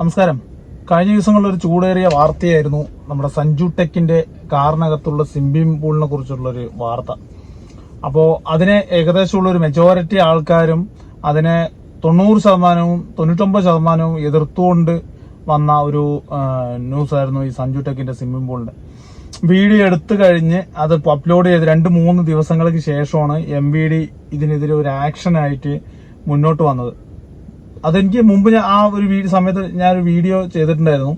നമസ്കാരം. കഴിഞ്ഞ ദിവസങ്ങളിൽ ഒരു ചൂടേറിയ വാർത്തയായിരുന്നു നമ്മുടെ സഞ്ജു ടെക്കിന്റെ കാറിനകത്തുള്ള സ്വിമ്മിംഗ് പൂളിനെ കുറിച്ചുള്ള ഒരു വാർത്ത. അപ്പോൾ അതിനെ ഏകദേശമുള്ള ഒരു മെജോറിറ്റി ആൾക്കാരും അതിനെ തൊണ്ണൂറ് ശതമാനവും തൊണ്ണൂറ്റൊമ്പത് ശതമാനവും എതിർത്തുകൊണ്ട് വന്ന ഒരു ന്യൂസ് ആയിരുന്നു ഈ സഞ്ജു ടെക്കിന്റെ സ്വിമ്മിംഗ് പൂളിന്റെ. വീഡിയോ എടുത്തു കഴിഞ്ഞ് അത് അപ്ലോഡ് ചെയ്ത് രണ്ട് മൂന്ന് ദിവസങ്ങൾക്ക് ശേഷമാണ് എം വി ഡി ഇതിനെതിരെ ഒരു ആക്ഷൻ ആയിട്ട് മുന്നോട്ട് വന്നത്. അതെനിക്ക് മുമ്പ് ഞാൻ ആ ഒരു സമയത്ത് ഞാൻ ഒരു വീഡിയോ ചെയ്തിട്ടുണ്ടായിരുന്നു.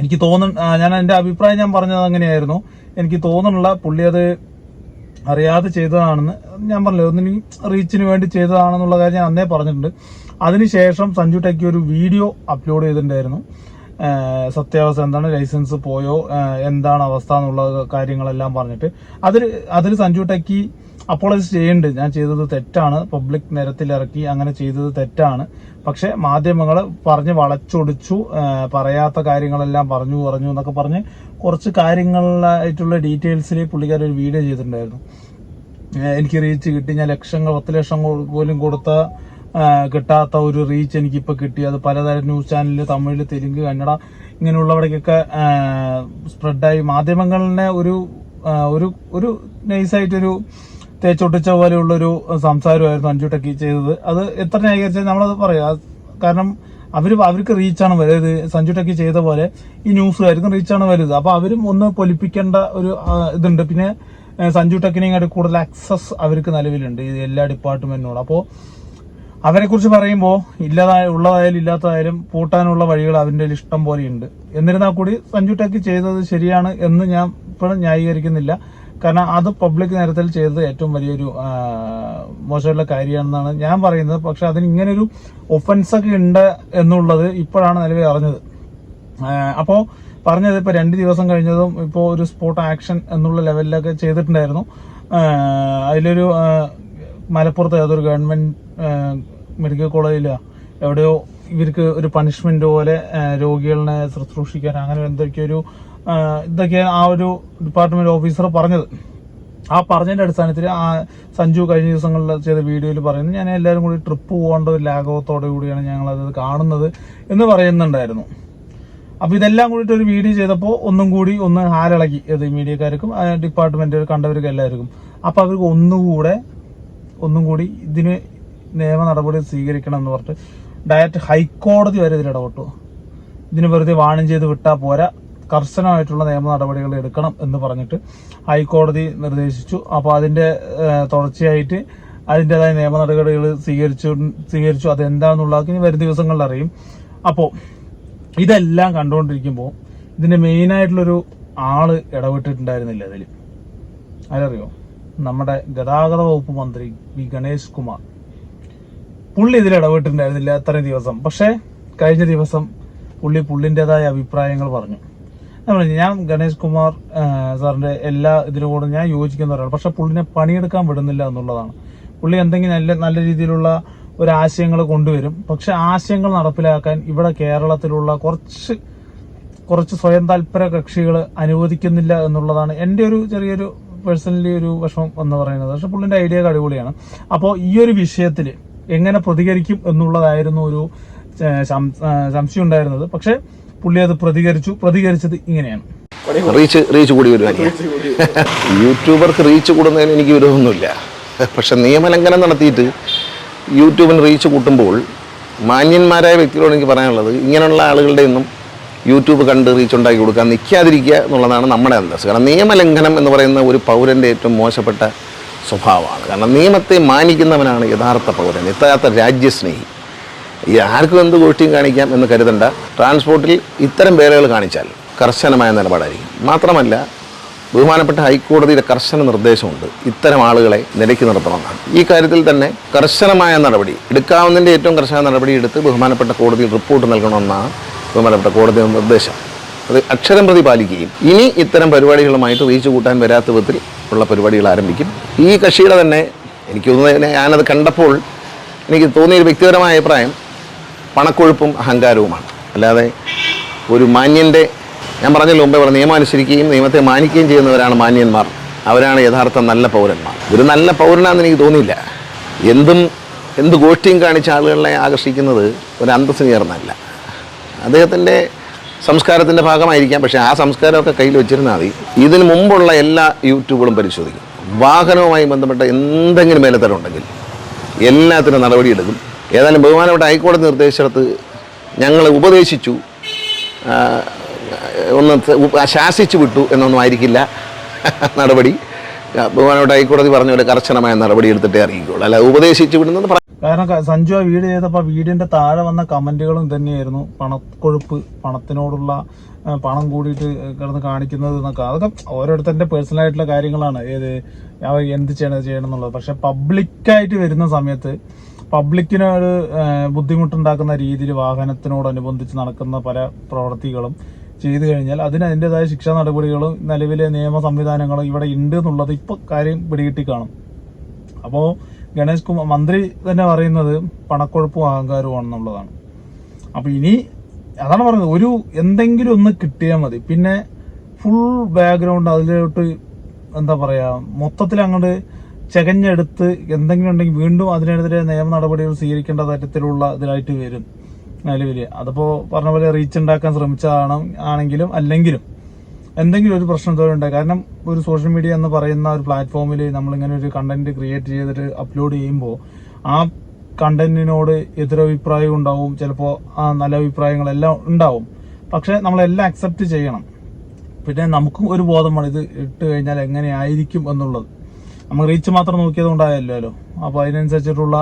എനിക്ക് തോന്നുന്നു ഞാൻ എന്റെ അഭിപ്രായം ഞാൻ പറഞ്ഞത് അങ്ങനെയായിരുന്നു. എനിക്ക് തോന്നുന്നുള്ള പുള്ളി അത് അറിയാതെ ചെയ്തതാണെന്ന് ഞാൻ പറഞ്ഞില്ല. ഒന്നിന് റീച്ചിന് വേണ്ടി ചെയ്തതാണെന്നുള്ള കാര്യം ഞാൻ അന്നേ പറഞ്ഞിട്ടുണ്ട്. അതിനുശേഷം സഞ്ജു ടെക്കി ഒരു വീഡിയോ അപ്ലോഡ് ചെയ്തിട്ടുണ്ടായിരുന്നു. സത്യാവസ്ഥ എന്താണ്? ലൈസൻസ് പോയോ? എന്താണ് അവസ്ഥ എന്നുള്ള കാര്യങ്ങളെല്ലാം പറഞ്ഞിട്ട്. അതിൽ അതിൽ സഞ്ജു ടെക്കി അപ്പോളജി ചെയ്യുന്നുണ്ട് ഞാൻ ചെയ്തത് തെറ്റാണ്. പബ്ലിക് നിരത്തിലിറക്കി അങ്ങനെ ചെയ്തത് തെറ്റാണ്. പക്ഷെ മാധ്യമങ്ങൾ പറഞ്ഞ് വളച്ചൊടിച്ചു പറയാത്ത കാര്യങ്ങളെല്ലാം പറഞ്ഞു പറഞ്ഞു എന്നൊക്കെ പറഞ്ഞ് കുറച്ച് കാര്യങ്ങളായിട്ടുള്ള ഡീറ്റെയിൽസിൽ പുള്ളിക്കാരൻ ഒരു വീഡിയോ ചെയ്തിട്ടുണ്ടായിരുന്നു. എനിക്ക് റീച്ച് കിട്ടി. ഞാൻ ലക്ഷങ്ങൾ പത്ത് ലക്ഷം പോലും കൊടുത്ത കിട്ടാത്ത ഒരു റീച്ച് എനിക്കിപ്പോൾ കിട്ടി. അത് പലതരം ന്യൂസ് ചാനലിൽ തമിഴ് തെലുങ്ക് കന്നഡ ഇങ്ങനെയുള്ളവിടേക്കൊക്കെ സ്പ്രെഡായി മാധ്യമങ്ങളിനെ ഒരു ഒരു ഒരു നൈസായിട്ടൊരു തേച്ചൊട്ടിച്ച പോലെയുള്ളൊരു സംസാരമായിരുന്നു അഞ്ചു ടെക്കി ചെയ്തത്. അത് എത്ര ന്യായീകരിച്ചാൽ നമ്മളത് പറയാം. കാരണം അവർ അവർക്ക് റീച്ചാണ് വലുത്. സഞ്ജു ടെക്കി ചെയ്ത പോലെ ഈ ന്യൂസുകാർക്കും റീച്ചാണ് വലുത്. അപ്പൊ അവരും ഒന്ന് പൊലിപ്പിക്കേണ്ട ഒരു ഇതുണ്ട്. പിന്നെ സഞ്ജു ടെക്കിനെ ഇങ്ങോട്ട് കൂടുതൽ ആക്സസ് അവർക്ക് നിലവിലുണ്ട്. ഈ എല്ലാ ഡിപ്പാർട്ട്മെന്റിനോട് അപ്പോ അവരെ കുറിച്ച് പറയുമ്പോൾ ഇല്ലാതായ ഉള്ളതായാലും ഇല്ലാത്തതായാലും പൂട്ടാനുള്ള വഴികൾ കയ്യിൽ ഇഷ്ടം പോലെയുണ്ട്. എന്നിരുന്നാൽ കൂടി സഞ്ജു ടെക്കി ചെയ്തത് ശരിയാണ് എന്ന് ഞാൻ ഇപ്പോഴും ന്യായീകരിക്കുന്നില്ല. കാരണം അത് പബ്ലിക് നേരത്തിൽ ചെയ്തത് ഏറ്റവും വലിയൊരു മോശമുള്ള കാര്യമാണെന്നാണ് ഞാൻ പറയുന്നത്. പക്ഷെ അതിന് ഇങ്ങനൊരു ഒഫൻസൊക്കെ ഉണ്ട് എന്നുള്ളത് ഇപ്പോഴാണ് നിലവിൽ അറിഞ്ഞത്. അപ്പോൾ അപ്പോ പറഞ്ഞത് ഇപ്പോൾ രണ്ട് ദിവസം കഴിഞ്ഞതും ഇപ്പോൾ ഒരു സ്പോട്ട് ആക്ഷൻ എന്നുള്ള ലെവലിലൊക്കെ ചെയ്തിട്ടുണ്ടായിരുന്നു. അതിലൊരു മലപ്പുറത്ത് ഏതൊരു ഗവൺമെന്റ് മെഡിക്കൽ കോളേജിലോ എവിടെയോ ഇവർക്ക് ഒരു പണിഷ്മെന്റ് പോലെ രോഗികളെ ശുശ്രൂഷിക്കാൻ അങ്ങനെ എന്തൊക്കെ ഒരു ഇതൊക്കെയാണ് ആ ഒരു ഡിപ്പാർട്ട്മെന്റ് ഓഫീസർ പറഞ്ഞത്. ആ പറഞ്ഞതിന്റെ അടിസ്ഥാനത്തിൽ ആ സഞ്ജു കഴിഞ്ഞ ദിവസങ്ങളിൽ ചെയ്ത വീഡിയോയിൽ പറയുന്നത് ഞാൻ എല്ലാവരും കൂടി ട്രിപ്പ് പോകേണ്ട ഒരു ലാഘവത്തോടെ കൂടിയാണ് ഞങ്ങൾ അത് കാണുന്നത് എന്ന് പറയുന്നുണ്ടായിരുന്നു. അപ്പൊ ഇതെല്ലാം കൂടിയിട്ട് ഒരു വീഡിയോ ചെയ്തപ്പോൾ ഒന്നും കൂടി ഒന്ന് ഹാലിളക്കി. അത് മീഡിയക്കാർക്കും ഡിപ്പാർട്ട്മെന്റ് കണ്ടവർക്കും എല്ലാവർക്കും. അപ്പൊ അവർക്ക് ഒന്നുകൂടെ ഒന്നും കൂടി ഇതിന് നിയമ നടപടി സ്വീകരിക്കണം എന്ന് പറഞ്ഞിട്ട് ഡയറക്റ്റ് ഹൈക്കോടതി വരെ ഇതിൽ ഇടപെട്ടു. ഇതിന് വെറുതെ വാണിജ്യം ചെയ്ത് വിട്ടാൽ പോരാ. കർശനമായിട്ടുള്ള നിയമ നടപടികൾ എടുക്കണം എന്ന് പറഞ്ഞിട്ട് ഹൈക്കോടതി നിർദ്ദേശിച്ചു. അപ്പോൾ അതിന്റെ തുടർച്ചയായിട്ട് അതിന്റെതായ നിയമ നടപടികൾ സ്വീകരിച്ചു സ്വീകരിച്ചു. അതെന്താണെന്നുള്ളതൊക്കെ ഇനി വരും ദിവസങ്ങളിൽ അറിയും. അപ്പോൾ ഇതെല്ലാം കണ്ടുകൊണ്ടിരിക്കുമ്പോൾ ഇതിന്റെ മെയിനായിട്ടുള്ളൊരു ആൾ ഇടപെട്ടിട്ടുണ്ടായിരുന്നില്ല അതിൽ ആരറിയോ? നമ്മുടെ ഗതാഗത വകുപ്പ് മന്ത്രി വി. ഗണേഷ് കുമാർ. പുള്ളി ഇതിൽ ഇടപെട്ടിട്ടുണ്ടായിരുന്നില്ല അത്രയും ദിവസം. പക്ഷേ കഴിഞ്ഞ ദിവസം പുള്ളി പുള്ളിന്റെതായ അഭിപ്രായങ്ങൾ പറഞ്ഞു. ഞാൻ ഗണേഷ് കുമാർ സാറിന്റെ എല്ലാ ഇതിനോടും ഞാൻ യോജിക്കുന്ന ഒരാൾ പക്ഷെ പുള്ളിനെ പണിയെടുക്കാൻ വിടുന്നില്ല എന്നുള്ളതാണ്. പുള്ളി എന്തെങ്കിലും നല്ല നല്ല രീതിയിലുള്ള ഒരു ആശയങ്ങൾ കൊണ്ടുവരും. പക്ഷെ ആശയങ്ങൾ നടപ്പിലാക്കാൻ ഇവിടെ കേരളത്തിലുള്ള കുറച്ച് കുറച്ച് സ്വയം താല്പര്യ കക്ഷികൾ അനുവദിക്കുന്നില്ല എന്നുള്ളതാണ് എന്റെ ഒരു ചെറിയൊരു പേഴ്സണലി ഒരു വിഷമം എന്ന് പറയുന്നത്. പക്ഷെ പുള്ളിന്റെ ഐഡിയ അടിപൊളിയാണ്. അപ്പോൾ ഈ ഒരു വിഷയത്തിൽ എങ്ങനെ പ്രതികരിക്കും എന്നുള്ളതായിരുന്നു ഒരു സംശയം ഉണ്ടായിരുന്നത്. പക്ഷെ പുള്ളി അത് പ്രതികരിച്ചു. പ്രതികരിച്ചത് ഇങ്ങനെയാണ്. റീച്ച് റീച്ച് കൂടി വരുമായിരിക്കും യൂട്യൂബർക്ക് റീച്ച് കൂടുന്നതിന് എനിക്ക് വിരോധമൊന്നുമില്ല. പക്ഷെ നിയമലംഘനം നടത്തിയിട്ട് യൂട്യൂബിന് റീച്ച് കൂട്ടുമ്പോൾ മാന്യന്മാരായ വ്യക്തികളോട് എനിക്ക് പറയാനുള്ളത് ഇങ്ങനെയുള്ള ആളുകളുടെ ഒന്നും യൂട്യൂബ് കണ്ട് റീച്ച് ഉണ്ടാക്കി കൊടുക്കാൻ നിൽക്കാതിരിക്കുക എന്നുള്ളതാണ് നമ്മുടെ അന്തസ് കാരണം നിയമലംഘനം എന്ന് പറയുന്ന ഒരു പൗരന്റെ ഏറ്റവും മോശപ്പെട്ട സ്വഭാവമാണ്. കാരണം നിയമത്തെ മാനിക്കുന്നവനാണ് യഥാർത്ഥ പൗരൻ യഥാർത്ഥ രാജ്യസ്നേഹി. ഈ ആർക്കും എന്ത് ഗോഷ്ഠിയും കാണിക്കാം എന്ന് കരുതണ്ട. ട്രാൻസ്പോർട്ടിൽ ഇത്തരം പേരുകൾ കാണിച്ചാൽ കർശനമായ നിലപാടായിരിക്കും. മാത്രമല്ല ബഹുമാനപ്പെട്ട ഹൈക്കോടതിയുടെ കർശന നിർദ്ദേശമുണ്ട്. ഇത്തരം ആളുകളെ നിലയ്ക്ക് നിർത്തണമെന്നാണ്. ഈ കാര്യത്തിൽ തന്നെ കർശനമായ നടപടി എടുക്കാവുന്നതിന്റെ ഏറ്റവും കർശന നടപടി എടുത്ത് ബഹുമാനപ്പെട്ട കോടതിയിൽ റിപ്പോർട്ട് നൽകണമെന്നാണ് ബഹുമാനപ്പെട്ട കോടതിയുടെ നിർദ്ദേശം. അക്ഷരം പ്രതി പാലിക്കുകയും ഇനി ഇത്തരം പരിപാടികളുമായിട്ട് റീച്ച് കൂട്ടാൻ വരാത്ത വിധത്തിൽ ഉള്ള പരിപാടികൾ ആരംഭിക്കും. ഈ കക്ഷിയുടെ തന്നെ എനിക്ക് തോന്നുന്നത് ഞാനത് കണ്ടപ്പോൾ എനിക്ക് തോന്നിയൊരു വ്യക്തിപരമായ അഭിപ്രായം പണക്കൊഴുപ്പും അഹങ്കാരവുമാണ്. അല്ലാതെ ഒരു മാന്യന്റെ ഞാൻ പറഞ്ഞല്ലോ മുമ്പേ പറഞ്ഞ നിയമം അനുസരിക്കുകയും നിയമത്തെ മാനിക്കുകയും ചെയ്യുന്നവരാണ് മാന്യന്മാർ. അവരാണ് യഥാർത്ഥ നല്ല പൗരന്മാർ. ഒരു നല്ല പൗരനാണെന്ന് എനിക്ക് തോന്നിയില്ല. എന്തും എന്ത് ഗോഷ്ടിയും കാണിച്ച ആളുകളെ ആകർഷിക്കുന്നത് ഒരു അന്തസ്സിന് ചേർന്നല്ല അദ്ദേഹത്തിന്റെ സംസ്കാരത്തിന്റെ ഭാഗമായിരിക്കാം പക്ഷേ ആ സംസ്കാരമൊക്കെ കയ്യിൽ വെച്ചിരുന്നാൽ മതി. ഇതിന് മുമ്പുള്ള എല്ലാ യൂട്യൂബുകളും പരിശോധിക്കും. വാഹനവുമായി ബന്ധപ്പെട്ട എന്തെങ്കിലും മേലത്തരം ഉണ്ടെങ്കിൽ എല്ലാത്തിനും നടപടിയെടുക്കും. ഏതായാലും ബഹുമാനപ്പെട്ട ഹൈക്കോടതി നിർദ്ദേശിച്ചിടത്ത് ഞങ്ങൾ ഉപദേശിച്ചു. ഒന്ന് ശാസിച്ചു വിട്ടു എന്നൊന്നും ആയിരിക്കില്ല നടപടി. ബഹുമാനപ്പെട്ട ഹൈക്കോടതി പറഞ്ഞ പോലെ കർശനമായ നടപടി എടുത്തിട്ടേ അറിയിക്കുള്ളൂ അല്ല ഉപദേശിച്ചു വിടുന്നത് കാരണം സഞ്ജു ആ വീട് ചെയ്തപ്പോൾ വീഡിയോന്റെ താഴെ വന്ന കമന്റുകളും തന്നെയായിരുന്നു പണക്കൊഴുപ്പ് പണത്തിനോടുള്ള പണം കൂടിയിട്ട് കിടന്ന് കാണിക്കുന്നത് എന്നൊക്കെ. അതൊക്കെ ഓരോരുത്തരുടെ പേഴ്സണൽ ആയിട്ടുള്ള കാര്യങ്ങളാണ്. ഏത് അവർ എന്ത് ചെയ്യണം ചെയ്യണം എന്നുള്ളത് പക്ഷെ പബ്ലിക്കായിട്ട് വരുന്ന സമയത്ത് പബ്ലിക്കിന് ഒരു ആ, ബുദ്ധിമുട്ടുണ്ടാക്കുന്ന രീതിയിൽ വാഹനത്തിനോടനുബന്ധിച്ച് നടക്കുന്ന പല പ്രവൃത്തികളും ചെയ്തു കഴിഞ്ഞാൽ അതിന് അതിന്റെതായ ശിക്ഷാ നടപടികളും നിലവിലെ നിയമ സംവിധാനങ്ങളും ഇവിടെ ഉണ്ട് എന്നുള്ളത് ഇപ്പോൾ കാര്യം പിടികിട്ടി കാണും അപ്പോ ഗണേഷ് കുമാർ മന്ത്രി തന്നെ പറയുന്നത് പണക്കൊഴുപ്പും അഹങ്കാരവുമാണെന്നുള്ളതാണ് അപ്പോൾ ഇനി അതാണ് പറയുന്നത് ഒരു എന്തെങ്കിലും ഒന്ന് കിട്ടിയാൽ മതി. പിന്നെ ഫുൾ ബാക്ക്ഗ്രൗണ്ട് അതിലോട്ട് എന്താ പറയാ മൊത്തത്തിൽ അങ്ങോട്ട് ചകഞ്ഞെടുത്ത് എന്തെങ്കിലും ഉണ്ടെങ്കിൽ വീണ്ടും അതിനെതിരെ നിയമ നടപടികൾ സ്വീകരിക്കേണ്ട തരത്തിലുള്ള ഇതിലായിട്ട് വരും. നിലവിൽ. അതിപ്പോ പറഞ്ഞ പോലെ റീച്ച് ഉണ്ടാക്കാൻ ശ്രമിച്ചതാണ് ആണെങ്കിലും അല്ലെങ്കിലും എന്തെങ്കിലും ഒരു പ്രശ്നം ഇതുവരെ ഉണ്ടായി. കാരണം ഒരു സോഷ്യൽ മീഡിയ എന്ന് പറയുന്ന ഒരു പ്ലാറ്റ്ഫോമിൽ നമ്മളിങ്ങനെ ഒരു കണ്ടന്റ് ക്രിയേറ്റ് ചെയ്തിട്ട് അപ്ലോഡ് ചെയ്യുമ്പോൾ ആ കണ്ടന്റിനോട് എതിരഭിപ്രായം ഉണ്ടാവും. ചിലപ്പോൾ ആ നല്ല അഭിപ്രായങ്ങളെല്ലാം ഉണ്ടാവും. പക്ഷെ നമ്മളെല്ലാം അക്സെപ്റ്റ് ചെയ്യണം. പിന്നെ നമുക്കും ഒരു ബോധമാണ് ഇത് ഇട്ട് കഴിഞ്ഞാൽ എങ്ങനെയായിരിക്കും എന്നുള്ളത്. നമ്മൾ റീച്ച് മാത്രം നോക്കിയത് കൊണ്ടായല്ലോ അപ്പോൾ അതിനനുസരിച്ചിട്ടുള്ള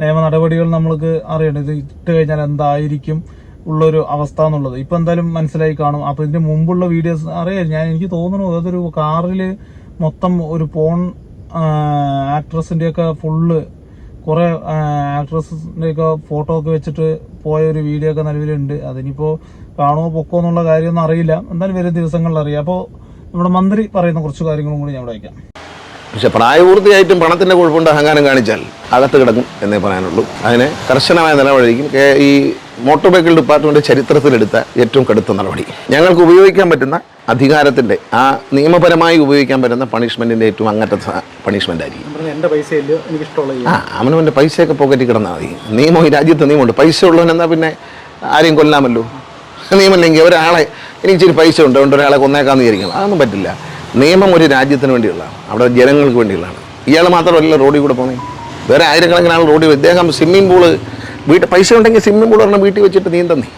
നിയമ നടപടികൾ നമ്മൾക്ക് അറിയണം. ഇത് ഇട്ട് കഴിഞ്ഞാൽ എന്തായിരിക്കും? ഉള്ളൊരു അവസ്ഥ എന്നുള്ളത് ഇപ്പൊ എന്തായാലും മനസ്സിലായി കാണും. അപ്പൊ ഇതിന്റെ മുമ്പുള്ള വീഡിയോസ് അറിയാം. ഞാൻ എനിക്ക് തോന്നുന്നു അതൊരു കാറിൽ മൊത്തം ഒരു പോൺ ആക്ട്രസിന്റെയൊക്കെ ഫുള്ള് കുറെ ആക്ട്രസിന്റെ ഒക്കെ ഫോട്ടോ ഒക്കെ വെച്ചിട്ട് പോയ ഒരു വീഡിയോ ഒക്കെ നിലവിലുണ്ട്. അതിനിപ്പോ കാണുമോ പൊക്കോ എന്നുള്ള കാര്യമൊന്നും അറിയില്ല. എന്തായാലും വരും ദിവസങ്ങളിൽ അറിയാം. അപ്പോൾ നമ്മുടെ മന്ത്രി പറയുന്ന കുറച്ച് കാര്യങ്ങളും കൂടി ഞാൻ ഇവിടെ വയ്ക്കാം. പക്ഷെ പ്രായപൂർത്തിയായിട്ടും പണത്തിന്റെ കുഴപ്പമുണ്ട് അഹങ്കാരം കാണിച്ചാൽ അകത്ത് കിടക്കും എന്നേ പറയാനുള്ളൂ. അതിനെ കർശനമായ നിലപാടായിരിക്കും ഈ മോട്ടോർ വെഹിക്കിൾ ഡിപ്പാർട്ട്മെന്റ് ചരിത്രത്തിലെടുത്ത ഏറ്റവും കടുത്ത നടപടി. ഞങ്ങൾക്ക് ഉപയോഗിക്കാൻ പറ്റുന്ന അധികാരത്തിന്റെ ആ നിയമപരമായി ഉപയോഗിക്കാൻ പറ്റുന്ന പണിഷ്മെന്റിന്റെ ഏറ്റവും അങ്ങനത്തെ പണിഷ്മെന്റ് ആയിരിക്കും എന്റെ പൈസ ഇല്ല എനിക്ക് ഇഷ്ടമുള്ള ആ അവനവന്റെ പൈസയൊക്കെ പോക്കറ്റിൽ കിടന്നാൽ മതി. നിയമം ഈ രാജ്യത്ത് നിയമമുണ്ട്. പൈസ ഉള്ളവൻ എന്നാ പിന്നെ ആരെയും കൊല്ലാമല്ലോ? നിയമമില്ലെങ്കിൽ ഒരാളെ എനിക്ക് ഇച്ചിരി പൈസ ഉണ്ട് അതുകൊണ്ട് ഒരാളെ കൊന്നേക്കാന്ന് വിചാരിക്കണം. അതൊന്നും പറ്റില്ല. നിയമം ഒരു രാജ്യത്തിന് വേണ്ടിയുള്ളതാണ് അവിടെ ജനങ്ങൾക്ക് വേണ്ടിയുള്ളതാണ്. ഇയാൾ മാത്രമല്ല റോഡിൽ കൂടെ പോകുന്നത് വേറെ ആയിരക്കണക്കിന് ആൾ റോഡിൽ ഇദ്ദേഹം സ്വിമ്മിംഗ് പൂൾ വീട്ടിൽ പൈസ ഉണ്ടെങ്കിൽ സ്വിമ്മിംഗ് പൂൾ പറഞ്ഞാൽ വീട്ടിൽ വെച്ചിട്ട് നീന്തന്നെ.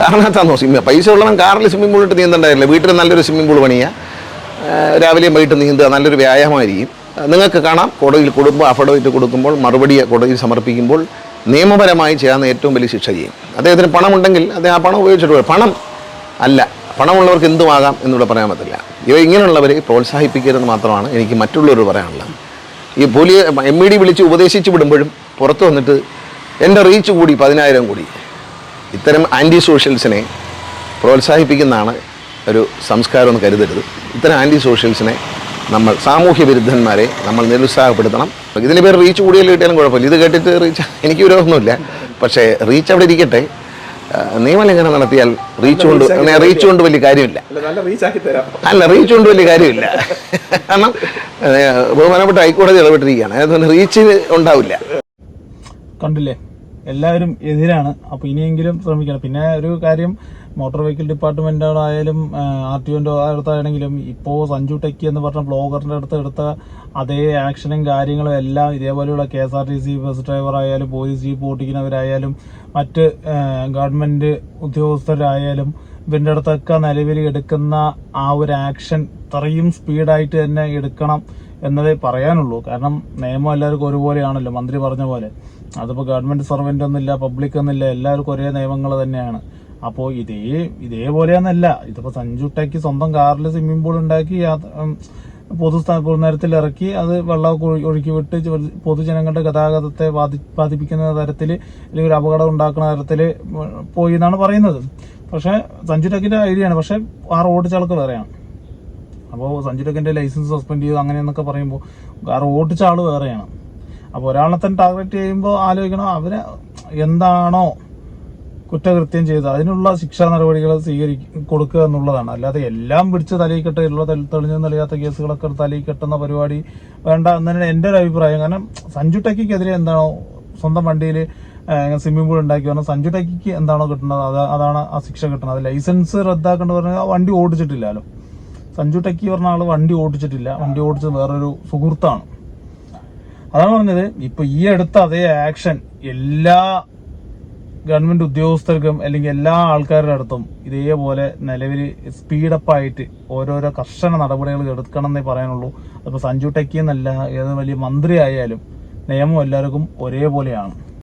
കാരണത്താന്നോ സ്വിമ്മിംഗ് പൈസ ഉള്ളവൻ കാറിൽ സ്വിമ്മിംഗ് പൂൾ ഇട്ട് വീട്ടിൽ നല്ലൊരു സ്വിമ്മിംഗ് പൂൾ പണിയുക രാവിലെയും വൈകിട്ട് നീന്തുക നല്ലൊരു വ്യായാമമായിരിക്കും. നിങ്ങൾക്ക് കാണാം കോടതിയിൽ കൊടുക്കുമ്പോൾ അഫിഡവിറ്റ് കൊടുക്കുമ്പോൾ മറുപടി കോടതിയിൽ സമർപ്പിക്കുമ്പോൾ നിയമപരമായി ചെയ്യാവുന്ന ഏറ്റവും വലിയ ശിക്ഷ ചെയ്യും അദ്ദേഹത്തിന് പണമുണ്ടെങ്കിൽ അദ്ദേഹം ആ പണം ഉപയോഗിച്ചിട്ട് പോയി. പണം അല്ല പണമുള്ളവർക്ക് എന്തുമാകാം എന്നിവിടെ പറയാൻ പറ്റില്ല. ഇവ ഇങ്ങനെയുള്ളവരെ പ്രോത്സാഹിപ്പിക്കരുതെന്ന് മാത്രമാണ് എനിക്ക് മറ്റുള്ളവർ പറയാനുള്ളത്. ഈ പോലീ എം ഇ ഡി വിളിച്ച് ഉപദേശിച്ച് വിടുമ്പോഴും പുറത്ത് വന്നിട്ട് എന്റെ റീച്ച് കൂടി പതിനായിരം കൂടി. ഇത്തരം ആന്റി സോഷ്യൽസിനെ പ്രോത്സാഹിപ്പിക്കുന്നതാണ് ഒരു സംസ്കാരം എന്ന് കരുതരുത്. ഇത്തരം ആന്റി സോഷ്യൽസിനെ നമ്മൾ സാമൂഹ്യ വിരുദ്ധന്മാരെ നമ്മൾ നിരുത്സാഹപ്പെടുത്തണം. ഇതിന് പേര് റീച്ച് കൂടിയാലും കിട്ടിയാലും കുഴപ്പമില്ല. ഇത് കേട്ടിട്ട് റീച്ച് എനിക്ക് വിരോധമൊന്നുമില്ല. പക്ഷേ റീച്ച് അവിടെ ഇരിക്കട്ടെ. നിയമലംഘനം നടത്തിയാൽ റീച്ച് കൊണ്ട് റീച്ച് കൊണ്ട് വലിയ കാര്യമില്ല. നല്ല റീച്ച് ആക്കി തരാം. അല്ല റീച്ച് കൊണ്ട് വലിയ കാര്യമില്ല. കാരണം ബഹുമാനപ്പെട്ട ഹൈക്കോടതി ഇടപെട്ടിരിക്കുകയാണ്. അതുകൊണ്ട് റീച്ച് ഉണ്ടാവില്ല. കണ്ടില്ലേ? എല്ലാവരും എതിരാണ്. അപ്പൊ ഇനിയെങ്കിലും ശ്രമിക്കണം. പിന്നെ ഒരു കാര്യം മോട്ടോർ വെഹിക്കിൾ ഡിപ്പാർട്ട്മെന്റുകളായാലും ആർ ടി ഒന്റെ അടുത്താണെങ്കിലും ഇപ്പോൾ സഞ്ജു ടെക്കി എന്ന് പറഞ്ഞ ബ്ലോഗറിന്റെ അടുത്ത് എടുത്ത അതേ ആക്ഷനും കാര്യങ്ങളും എല്ലാം ഇതേപോലെയുള്ള K S R T C bus ഡ്രൈവറായാലും police jeep ഓട്ടിക്കുന്നവരായാലും മറ്റ് ഗവൺമെന്റ് ഉദ്യോഗസ്ഥരായാലും ഇവരുടെ അടുത്തൊക്കെ നിലവിൽ എടുക്കുന്ന ആ ഒരു ആക്ഷൻ ഇത്രയും സ്പീഡായിട്ട് തന്നെ എടുക്കണം എന്നതേ പറയാനുള്ളൂ. കാരണം നിയമം എല്ലാവർക്കും ഒരുപോലെയാണല്ലോ മന്ത്രി പറഞ്ഞ പോലെ. അതിപ്പോൾ ഗവൺമെന്റ് സർവന്റ് ഒന്നുമില്ല പബ്ലിക് ഒന്നുമില്ല എല്ലാവർക്കും ഒരേ നിയമങ്ങൾ തന്നെയാണ്. അപ്പോൾ ഇതേ ഇതേപോലെയൊന്നല്ല. ഇതിപ്പോ സഞ്ജു സ്വന്തം കാറിൽ സ്വിമ്മിംഗ് പൂൾ ഉണ്ടാക്കി പൊതു ഉം, ഇറക്കി അത് വെള്ളമൊക്കെ ഒഴുക്കി വിട്ട് പൊതുജനങ്ങളുടെ ഗതാഗതത്തെ ബാധി ബാധിപ്പിക്കുന്ന തരത്തിൽ അല്ലെങ്കിൽ ഒരു അപകടം ഉണ്ടാക്കുന്ന തരത്തിൽ പോയി എന്നാണ് പറയുന്നത്. പക്ഷേ സഞ്ജു ടെക്കിന്റെ ഐഡിയ ആണ് പക്ഷെ ആ റോഡ് ചളക്ക് വേറെയാണ്. അപ്പോൾ സഞ്ജു ലൈസൻസ് സസ്പെൻഡ് ചെയ്തു അങ്ങനെയെന്നൊക്കെ പറയുമ്പോൾ ആ റോഡ് ചാൾ വേറെയാണ്. അപ്പോൾ ഒരാളെ തന്നെ ടാർഗറ്റ് ചെയ്യുമ്പോൾ ആലോചിക്കണം അവരെ എന്താണോ കുറ്റകൃത്യം ചെയ്ത് അതിനുള്ള ശിക്ഷാ നടപടികൾ സ്വീകരി കൊടുക്കുക എന്നുള്ളതാണ്. അല്ലാതെ എല്ലാം പിടിച്ച് തലയിൽ തെളി- തെളിഞ്ഞു തെളിയാത്ത കേസുകളൊക്കെ തലയിൽ കെട്ടുന്ന പരിപാടി വേണ്ട എന്നാണ് എന്റെ ഒരു അഭിപ്രായം. കാരണം സഞ്ജു ടെക്കിക്കെതിരെ എന്താണോ സ്വന്തം വണ്ടിയിൽ സ്വിമ്മിംഗ് പൂൾ ഉണ്ടാക്കി പറഞ്ഞാൽ സഞ്ജു ടെക്കിക്ക് എന്താണോ കിട്ടുന്നത്? അത് അതാണ് ആ ശിക്ഷ കിട്ടുന്നത്. ലൈസൻസ് റദ്ദാക്കേണ്ട പറഞ്ഞാൽ ആ വണ്ടി ഓടിച്ചിട്ടില്ലല്ലോ സഞ്ജു ടെക്കി പറഞ്ഞ ആൾ വണ്ടി ഓടിച്ചിട്ടില്ല. വണ്ടി ഓടിച്ചത് വേറൊരു സുഹൃത്താണ്. അതാണ് പറഞ്ഞത്. ഇപ്പൊ ഈ അടുത്ത അതേ ആക്ഷൻ എല്ലാ ഗവൺമെന്റ് ഉദ്യോഗസ്ഥർക്കും അല്ലെങ്കിൽ എല്ലാ ആൾക്കാരുടെ അടുത്തും ഇതേപോലെ നിലവിൽ സ്പീഡപ്പായിട്ട് ഓരോരോ കർശന നടപടികൾ എടുക്കണം എന്നേ പറയാനുള്ളൂ. അപ്പോൾ സഞ്ജു ടെക്കി എന്നല്ല ഏത് വലിയ മന്ത്രി ആയാലും നിയമം എല്ലാവർക്കും ഒരേപോലെയാണ്.